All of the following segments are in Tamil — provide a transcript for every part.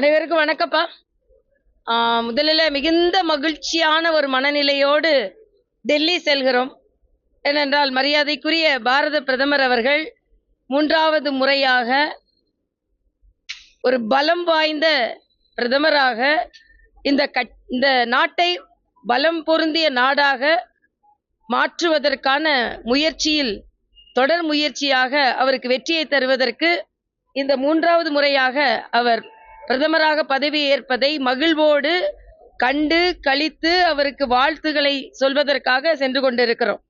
அனைவருக்கும் வணக்கப்பா முதலில் மிகுந்த மகிழ்ச்சியான ஒரு மனநிலையோடு டெல்லி செல்கிறோம். ஏனென்றால் மரியாதைக்குரிய பாரத பிரதமர் அவர்கள் மூன்றாவது முறையாக ஒரு பலம் வாய்ந்த பிரதமராக இந்த கட் இந்த நாட்டை பலம் பொருந்திய நாடாக மாற்றுவதற்கான முயற்சியில் தொடர் முயற்சியாக அவருக்கு வெற்றியை தருவதற்கு இந்த மூன்றாவது முறையாக அவர் பிரதமராக பதவி ஏற்பதை மகிழ்வோடு கண்டு கழித்து அவருக்கு வாழ்த்துக்களை சொல்வதற்காக சென்று கொண்டிருக்கிறோம்.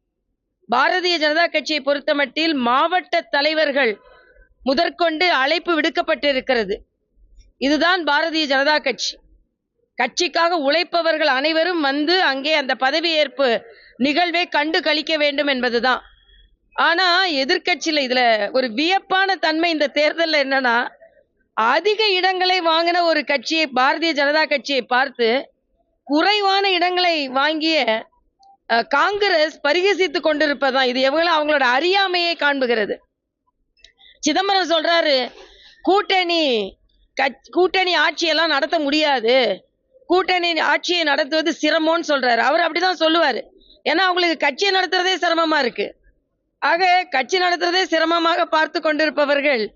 பாரதிய ஜனதா கட்சியை பொறுத்தமட்டில் மாவட்ட தலைவர்கள் முதற்கொண்டு அழைப்பு விடுக்கப்பட்டிருக்கிறது. இதுதான் பாரதிய ஜனதா கட்சி. கட்சிக்காக உழைப்பவர்கள் அனைவரும் வந்து அங்கே அந்த பதவியேற்பு நிகழ்வை கண்டு கழிக்க வேண்டும் என்பதுதான். ஆனா எதிர்க்கட்சியில இதுல ஒரு வியப்பான தன்மை இந்த தேர்தலில் என்னன்னா அதிக இடங்களை வாங்கின ஒரு கட்சியை பாரதிய ஜனதா கட்சியை பார்த்து குறைவான இடங்களை வாங்கிய காங்கிரஸ் பரிகசித்துக் கொண்டிருப்பதுதான். இது எவ்வளவு அவங்களோட அறியாமையை காண்புகிறது. சிதம்பரம் சொல்றாரு கூட்டணி கட்ச்- கூட்டணி ஆட்சியெல்லாம் நடத்த முடியாது. கூட்டணி ஆட்சியை நடத்துவது சிரமம்னு சொல்றாரு. அவர் அப்படிதான் சொல்லுவாரு. ஏன்னா அவங்களுக்கு கட்சியை நடத்துறதே சிரமமா இருக்கு. ஆக கட்சி நடத்துறதே சிரமமாக பார்த்து கொண்டிருப்பவர்கள்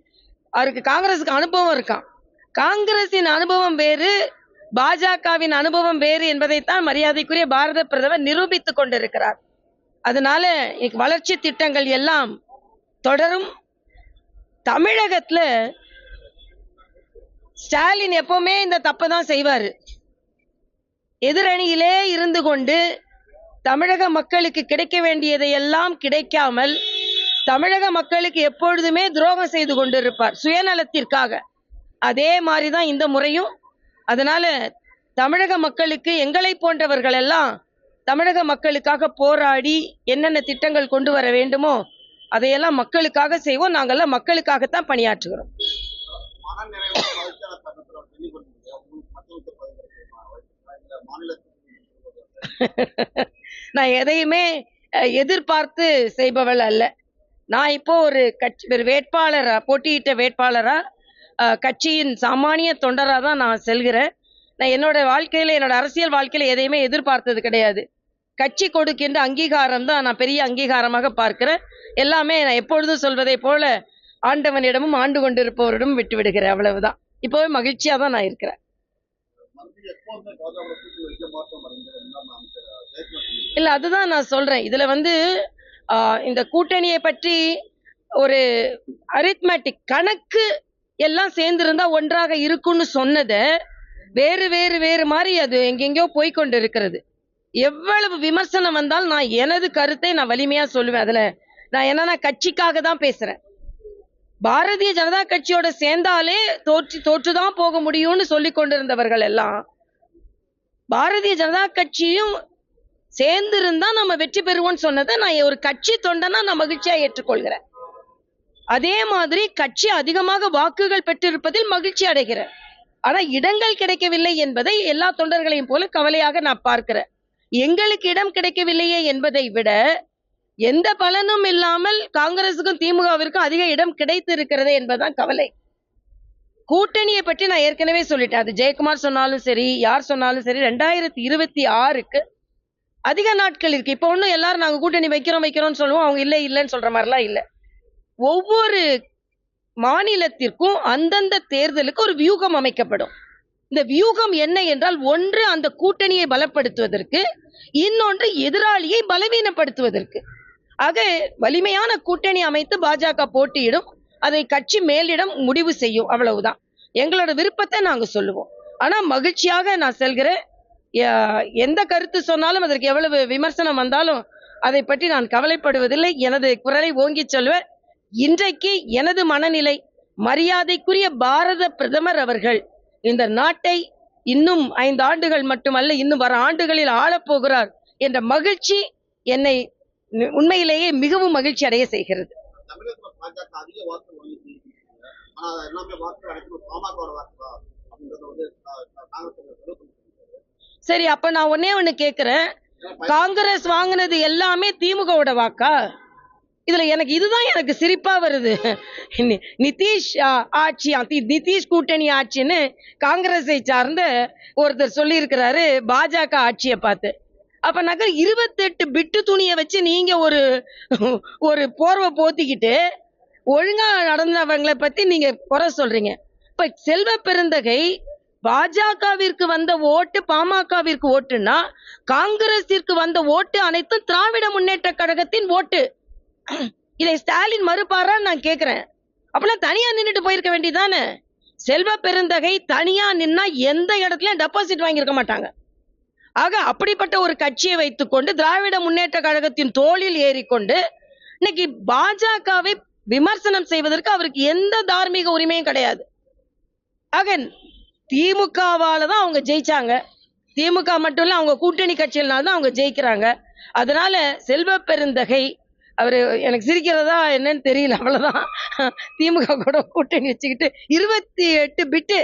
அவருக்கு காங்கிரஸுக்கு அனுபவம் இருக்கான் காங்கிரசின் அனுபவம் வேறு பாஜகவின் அனுபவம் வேறு என்பதைத்தான் மரியாதைக்குரிய பாரத பிரதமர் நிரூபித்துக் கொண்டிருக்கிறார். அதனால இன்னைக்கு வளர்ச்சி திட்டங்கள் எல்லாம் தொடரும். தமிழகத்துல ஸ்டாலின் எப்பவுமே இந்த தப்பை தான் செய்வாரு. எதிரணியிலே இருந்து கொண்டு தமிழக மக்களுக்கு கிடைக்க வேண்டியதை எல்லாம் கிடைக்காமல் தமிழக மக்களுக்கு எப்பொழுதுமே துரோகம் செய்து கொண்டிருப்பார் சுயநலத்திற்காக. அதே மாதிரி தான் இந்த முறையும். அதனால தமிழக மக்களுக்கு எங்களை போன்றவர்கள் எல்லாம் தமிழக மக்களுக்காக போராடி என்னென்ன திட்டங்கள் கொண்டு வர வேண்டுமோ அதையெல்லாம் மக்களுக்காக செய்வோம். நாங்கெல்லாம் மக்களுக்காகத்தான் பணியாற்றுகிறோம். நான் எதையுமே எதிர்பார்த்து செய்பவள் அல்ல. நான் இப்போ ஒரு கட்சி ஒரு வேட்பாளராக போட்டியிட்ட வேட்பாளராக கட்சியின் சாமானிய தொண்டராக தான் நான் செல்கிறேன். நான் என்னோட வாழ்க்கையில் என்னோட அரசியல் வாழ்க்கையில் எதையுமே எதிர்பார்த்தது கிடையாது. கட்சி கொடுக்கின்ற அங்கீகாரம் தான் நான் பெரிய அங்கீகாரமாக பார்க்கிறேன். எல்லாமே நான் எப்பொழுதும் சொல்வதை போல ஆண்டவனிடமும் ஆண்டு கொண்டிருப்பவரிடமும் விட்டு விடுகிறேன். அவ்வளவுதான். இப்போவே மகிழ்ச்சியாக தான் நான் இருக்கிறேன். இல்ல அதுதான் நான் சொல்றேன். இதுல வந்து இந்த கூட்டணியை பற்றி ஒரு அரித்மேட்டிக் கணக்கு எல்லாம் சேர்ந்திருந்தா ஒன்றாக இருக்கும்னு சொன்னதை வேறு வேறு வேறு மாதிரி அது எங்கெங்கயோ போய் கொண்டு இருக்கிறது எவ்வளவு விமர்சனம் வந்தாலும் நான் எனது கருத்தை நான் வலிமையா சொல்லுவேன். அதுல நான் என்னன்னா கட்சிக்காக தான் பேசுறேன். பாரதிய ஜனதா கட்சியோட சேர்ந்தாலே தோற்று தோற்றுதான் போக முடியும்னு சொல்லி கொண்டிருந்தவர்கள் எல்லாம் பாரதிய ஜனதா கட்சியும் சேர்ந்து இருந்தா நம்ம வெற்றி பெறுவோம்னு சொன்னதை நான் ஒரு கட்சி தொண்டனா நான் மகிழ்ச்சியா ஏற்றுக்கொள்கிறேன். அதே மாதிரி கட்சி அதிகமாக வாக்குகள் பெற்றிருப்பதில் மகிழ்ச்சி அடைகிறேன். ஆனா இடங்கள் கிடைக்கவில்லை என்பதை எல்லா தொண்டர்களையும் போல கவலையாக நான் பார்க்கிறேன். எங்களுக்கு இடம் கிடைக்கவில்லையே என்பதை விட எந்த பலனும் இல்லாமல் காங்கிரசுக்கும் திமுகவிற்கும் அதிக இடம் கிடைத்து இருக்கிறது என்பதுதான் கவலை. கூட்டணியை பற்றி நான் ஏற்கனவே சொல்லிட்டேன். அது ஜெயக்குமார் சொன்னாலும் சரி யார் சொன்னாலும் சரி ரெண்டாயிரத்தி இருபத்தி ஆறுக்கு அதிக நாட்கள் இருக்கு. இப்போ ஒன்றும் எல்லாரும் நாங்கள் கூட்டணி வைக்கிறோம் வைக்கிறோம்னு சொல்லுவோம். அவங்க இல்லை இல்லைன்னு சொல்ற மாதிரிலாம் இல்லை. ஒவ்வொரு மாநிலத்திற்கும் அந்தந்த தேர்தலுக்கு ஒரு வியூகம் அமைக்கப்படும். இந்த வியூகம் என்ன என்றால் ஒன்று அந்த கூட்டணியை பலப்படுத்துவதற்கு இன்னொன்று எதிராளியை பலவீனப்படுத்துவதற்கு. ஆக வலிமையான கூட்டணி அமைத்து பாஜக போட்டியிடும் அதை கட்சி மேலிடம் முடிவு செய்யும் அவ்வளவுதான். எங்களோட விருப்பத்தை நாங்கள் சொல்லுவோம். ஆனால் மகிழ்ச்சியாக நான் செல்கிறேன். எந்த கருத்து சொன்னாலும் அதற்கு எவ்வளவு விமர்சனம் வந்தாலும் அதை பற்றி நான் கவலைப்படுவதில்லை. எனது குரலை ஓங்கி சொல்வேன் இன்றைக்கு எனது மனநிலை மரியாதைக்குரிய பாரத பிரதமர் அவர்கள் இந்த நாட்டை இன்னும் ஐந்து ஆண்டுகள் மட்டுமல்ல இன்னும் வர ஆண்டுகளில் ஆளப்போகிறார் என்ற மகிழ்ச்சி என்னை உண்மையிலேயே மிகவும் மகிழ்ச்சி அடைய செய்கிறது. சரி அப்ப நான் ஒன்னே ஒண்ணு கேக்குறேன். காங்கிரஸ் வாங்கினது எல்லாமே திமுகவோட வாக்கா? இதுல எனக்கு இதுதான் எனக்கு சிரிப்பா வருது. நி- நிதிஷ் ஆட்சி நிதிஷ் கூட்டணி ஆட்சின்னு காங்கிரஸை சார்ந்த ஒருத்தர் சொல்லியிருக்கிறாரு பாஜக ஆட்சியை பார்த்து. அப்ப நகர் இருபத்தெட்டு பிட்டு துணியை வச்சு நீங்க ஒரு ஒரு போர்வை போத்திக்கிட்டு ஒழுங்கா நடந்தவங்களை பத்தி நீங்க குறை சொல்றீங்க. இப்ப செல்வ பெருந்தகை பாஜகவிற்கு வந்த ஓட்டு பாமகவிற்கு ஓட்டுன்னா காங்கிரஸிற்கு வந்த ஓட்டு அனைத்தும் திராவிட முன்னேற்ற கழகத்தின் ஓட்டு. இதை ஸ்டாலின் மறுப்பாரா நான் கேக்குறேன். அப்பெல்லாம் தனியா நின்றுட்டு போயிருக்க வேண்டியதானே செல்வ பெருந்தகை தனியா நின்னா எந்த இடத்துலயும் டெபாசிட் வாங்கியிருக்க மாட்டாங்க. ஆக அப்படிப்பட்ட ஒரு கட்சியை வைத்துக்கொண்டு திராவிட முன்னேற்ற கழகத்தின் தோளில் ஏறிக்கொண்டு இன்னைக்கு பாஜகவை விமர்சனம் செய்வதற்கு அவருக்கு எந்த தார்மீக உரிமையும் கிடையாது. ஆக திமுகவால தான் அவங்க ஜெயிச்சாங்க. திமுக மட்டும் இல்லை அவங்க கூட்டணி கட்சிகள்னால தான் அவங்க ஜெயிக்கிறாங்க. அதனால செல்வ பெருந்தகை அவர் எனக்கு சிரிக்கிறதா என்னன்னு தெரியல அவ்வளோதான் திமுக கூட கூட்டணி வச்சுக்கிட்டு இருபத்தி எட்டு பிட்டு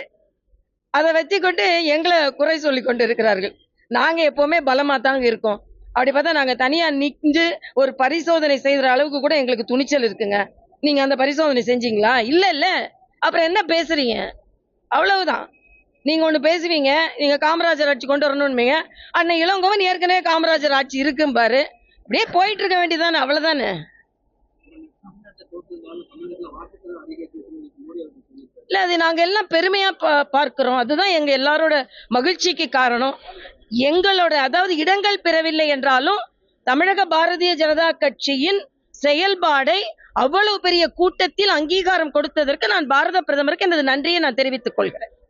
அதை வச்சுக்கொண்டு எங்களை குறை சொல்லி கொண்டு இருக்கிறார்கள் நாங்கள் எப்போவுமே பலமாக தாங்க இருக்கோம். அப்படி பார்த்தா நாங்கள் தனியாக நின்று ஒரு பரிசோதனை செய்கிற அளவுக்கு கூட எங்களுக்கு துணிச்சல் இருக்குங்க. நீங்கள் அந்த பரிசோதனை செஞ்சீங்களா? இல்லை இல்லை. அப்புறம் என்ன பேசுறீங்க? அவ்வளவுதான். நீங்க ஒண்ணு பேசுவீங்க நீங்க காமராஜர் ஆட்சி கொண்டு வரணும்னீங்க அன்னை இளங்கோவன் ஏற்கனவே காமராஜர் ஆட்சி இருக்கும் பாரு. அப்படியே போயிட்டு இருக்க வேண்டியதானே அவ்வளவுதானே? தமிழ்நாட்டை இல்ல அது நாங்க எல்லாம் பெருமையா பா- பார்க்கிறோம். அதுதான் எங்க எல்லாரோட மகிழ்ச்சிக்கு காரணம். எங்களோட அதாவது இடங்கள் பெறவில்லை என்றாலும் தமிழக பாரதிய ஜனதா கட்சியின் செயல்பாடை அவ்வளவு பெரிய கூட்டத்தில் அங்கீகாரம் கொடுத்ததற்கு நான் பாரத பிரதமருக்கு எனது நன்றியை நான் தெரிவித்துக் கொள்கிறேன்.